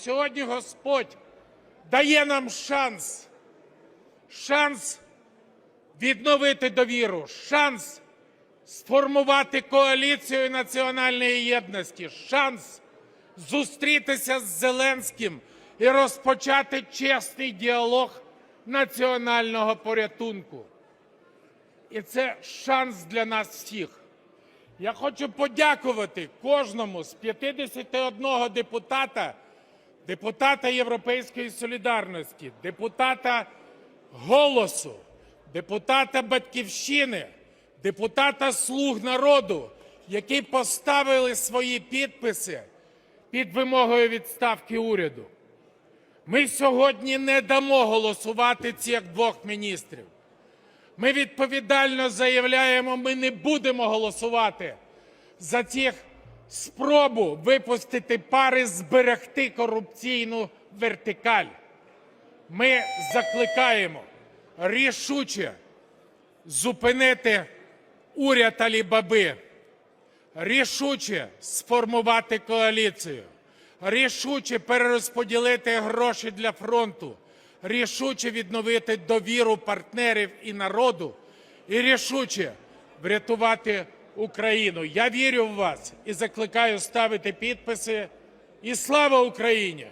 Сьогодні Господь дає нам шанс, шанс відновити довіру, шанс сформувати коаліцію національної єдності, шанс зустрітися з Зеленським і розпочати чесний діалог національного порятунку. І це шанс для нас всіх. Я хочу подякувати кожному з 51 депутата, депутата Європейської солідарності, депутата Голосу, депутата Батьківщини, депутата Слуг народу, які поставили свої підписи під вимогою відставки уряду. Ми сьогодні не дамо голосувати цих двох міністрів. Ми відповідально заявляємо, ми не будемо голосувати за цих спробу випустити пари, зберегти корупційну вертикаль. Ми закликаємо рішуче зупинити уряд Алібаби, рішуче сформувати коаліцію, рішуче перерозподілити гроші для фронту, рішуче відновити довіру партнерів і народу, і рішуче врятувати Україну. Я вірю в вас і закликаю ставити підписи. І слава Україні!